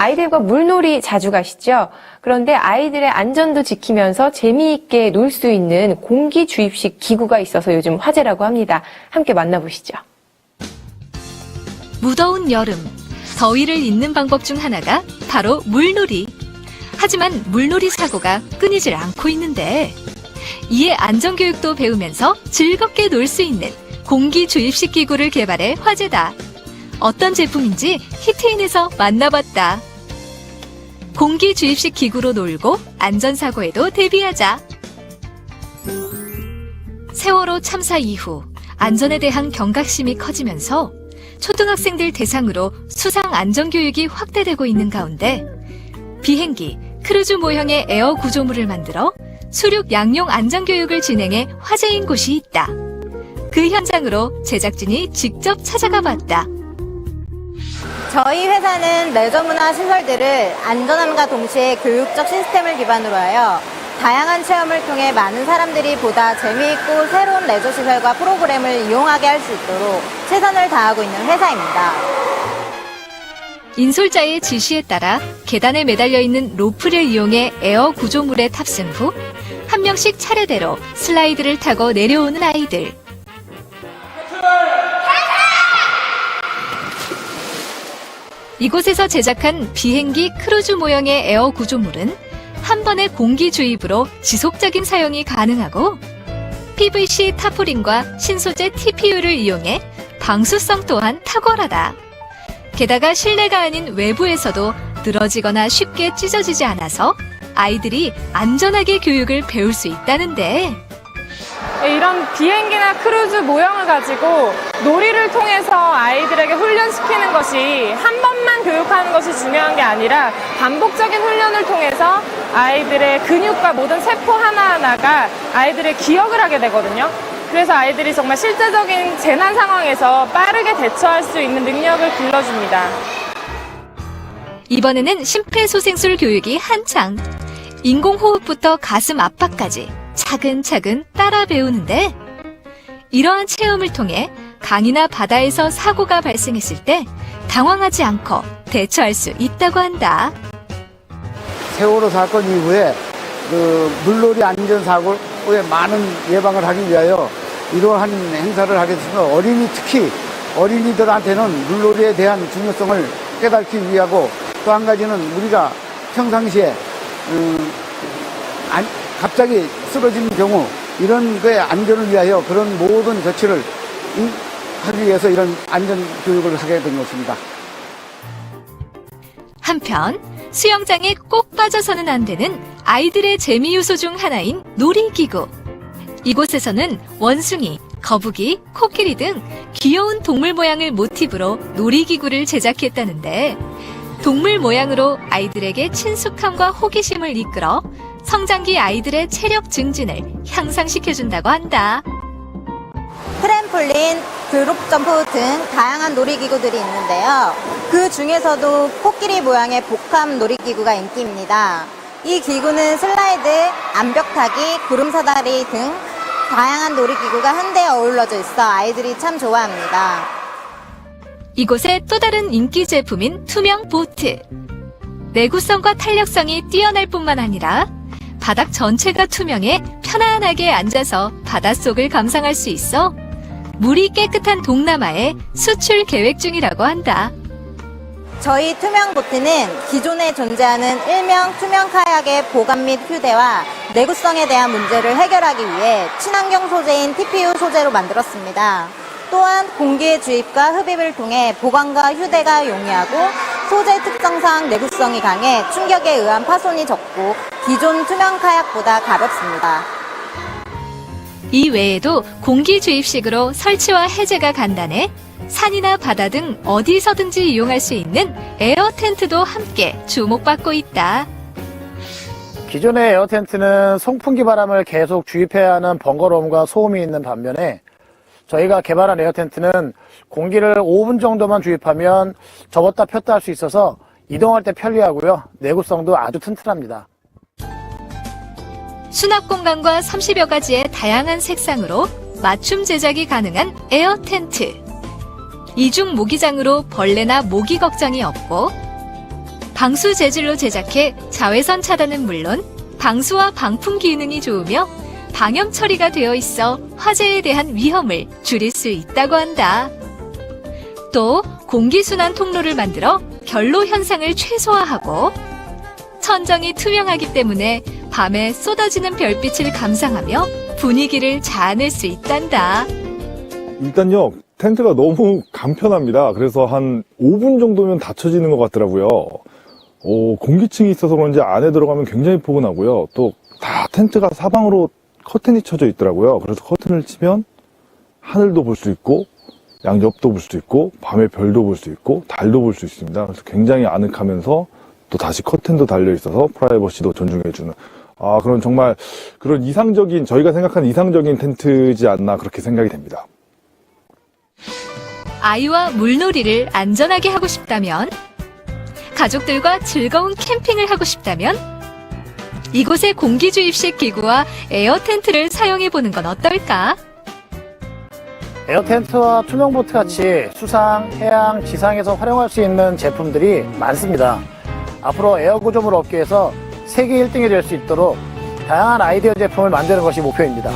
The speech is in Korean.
아이들과 물놀이 자주 가시죠? 그런데 아이들의 안전도 지키면서 재미있게 놀 수 있는 공기 주입식 기구가 있어서 요즘 화제라고 합니다. 함께 만나보시죠. 무더운 여름, 더위를 잇는 방법 중 하나가 바로 물놀이. 하지만 물놀이 사고가 끊이질 않고 있는데, 이에 안전교육도 배우면서 즐겁게 놀 수 있는 공기 주입식 기구를 개발해 화제다. 어떤 제품인지 히트인에서 만나봤다. 공기 주입식 기구로 놀고 안전사고에도 대비하자. 세월호 참사 이후 안전에 대한 경각심이 커지면서 초등학생들 대상으로 수상 안전교육이 확대되고 있는 가운데 비행기, 크루즈 모형의 에어 구조물을 만들어 수륙 양용 안전교육을 진행해 화제인 곳이 있다. 그 현장으로 제작진이 직접 찾아가 봤다. 저희 회사는 레저 문화 시설들을 안전함과 동시에 교육적 시스템을 기반으로 하여 다양한 체험을 통해 많은 사람들이 보다 재미있고 새로운 레저 시설과 프로그램을 이용하게 할 수 있도록 최선을 다하고 있는 회사입니다. 인솔자의 지시에 따라 계단에 매달려 있는 로프를 이용해 에어 구조물에 탑승 후 한 명씩 차례대로 슬라이드를 타고 내려오는 아이들. 이곳에서 제작한 비행기 크루즈 모형의 에어 구조물은 한 번의 공기 주입으로 지속적인 사용이 가능하고 PVC 타포린과 신소재 TPU를 이용해 방수성 또한 탁월하다. 게다가 실내가 아닌 외부에서도 늘어지거나 쉽게 찢어지지 않아서 아이들이 안전하게 교육을 배울 수 있다는데 이런 비행기나 크루즈 모형을 가지고 놀이를 통해서 아이들에게 훈련시키는 것이 한 번만 교육하는 것이 중요한 게 아니라 반복적인 훈련을 통해서 아이들의 근육과 모든 세포 하나하나가 아이들의 기억을 하게 되거든요. 그래서 아이들이 정말 실제적인 재난 상황에서 빠르게 대처할 수 있는 능력을 길러줍니다. 이번에는 심폐소생술 교육이 한창 인공호흡부터 가슴 압박까지 차근차근 따라 배우는데 이러한 체험을 통해 강이나 바다에서 사고가 발생했을 때 당황하지 않고 대처할 수 있다고 한다. 세월호 사건 이후에 그 물놀이 안전사고에 많은 예방을 하기 위하여 이러한 행사를 하게 됐습니다. 어린이 특히 어린이들한테는 물놀이에 대한 중요성을 깨닫기 위하고 또 한 가지는 우리가 평상시에 음, 안- 갑자기 쓰러지는 경우 이런 거에 안전을 위하여 그런 모든 조치를 이- 하기 위해서 이런 안전 교육을 하게 된 것입니다. 한편 수영장에 꼭 빠져서는 안 되는 아이들의 재미 요소 중 하나인 놀이기구. 이곳에서는 원숭이, 거북이, 코끼리 등 귀여운 동물 모양을 모티브로 놀이기구를 제작했다는데 동물 모양으로 아이들에게 친숙함과 호기심을 이끌어 성장기 아이들의 체력 증진을 향상시켜준다고 한다. 트램폴린, 드롭 점프 등 다양한 놀이기구들이 있는데요. 그 중에서도 코끼리 모양의 복합 놀이기구가 인기입니다. 이 기구는 슬라이드, 암벽 타기, 구름 사다리 등 다양한 놀이기구가 한데 어우러져 있어 아이들이 참 좋아합니다. 이곳의 또 다른 인기 제품인 투명 보트. 내구성과 탄력성이 뛰어날 뿐만 아니라 바닥 전체가 투명해 편안하게 앉아서 바닷속을 감상할 수 있어 물이 깨끗한 동남아에 수출 계획 중이라고 한다. 저희 투명 보트는 기존에 존재하는 일명 투명 카약의 보관 및 휴대와 내구성에 대한 문제를 해결하기 위해 친환경 소재인 TPU 소재로 만들었습니다. 또한 공기의 주입과 흡입을 통해 보관과 휴대가 용이하고 소재 특성상 내구성이 강해 충격에 의한 파손이 적고 기존 투명 카약보다 가볍습니다. 이 외에도 공기 주입식으로 설치와 해제가 간단해 산이나 바다 등 어디서든지 이용할 수 있는 에어 텐트도 함께 주목받고 있다. 기존의 에어 텐트는 송풍기 바람을 계속 주입해야 하는 번거로움과 소음이 있는 반면에 저희가 개발한 에어 텐트는 공기를 5분 정도만 주입하면 접었다 폈다 할 수 있어서 이동할 때 편리하고요. 내구성도 아주 튼튼합니다. 수납 공간과 30여 가지의 다양한 색상으로 맞춤 제작이 가능한 에어 텐트. 이중 모기장으로 벌레나 모기 걱정이 없고 방수 재질로 제작해 자외선 차단은 물론 방수와 방풍 기능이 좋으며 방염 처리가 되어 있어 화재에 대한 위험을 줄일 수 있다고 한다. 또 공기순환 통로를 만들어 결로 현상을 최소화하고 천정이 투명하기 때문에 밤에 쏟아지는 별빛을 감상하며 분위기를 자아낼 수 있단다. 일단요, 텐트가 너무 간편합니다. 그래서 한 5분 정도면 닫혀지는 것 같더라고요. 오, 공기층이 있어서 그런지 안에 들어가면 굉장히 포근하고요. 또 다 텐트가 사방으로 커튼이 쳐져 있더라고요. 그래서 커튼을 치면 하늘도 볼 수 있고, 양옆도 볼 수 있고, 밤에 별도 볼 수 있고, 달도 볼 수 있습니다. 그래서 굉장히 아늑하면서 또 다시 커튼도 달려 있어서 프라이버시도 존중해주는 아, 그런 정말 그런 이상적인, 저희가 생각하는 이상적인 텐트지 않나 그렇게 생각이 됩니다. 아이와 물놀이를 안전하게 하고 싶다면, 가족들과 즐거운 캠핑을 하고 싶다면, 이곳의 공기 주입식 기구와 에어 텐트를 사용해 보는 건 어떨까? 에어 텐트와 투명 보트 같이 수상, 해양, 지상에서 활용할 수 있는 제품들이 많습니다. 앞으로 에어 구조물 업계에서 세계 1등이 될 수 있도록 다양한 아이디어 제품을 만드는 것이 목표입니다.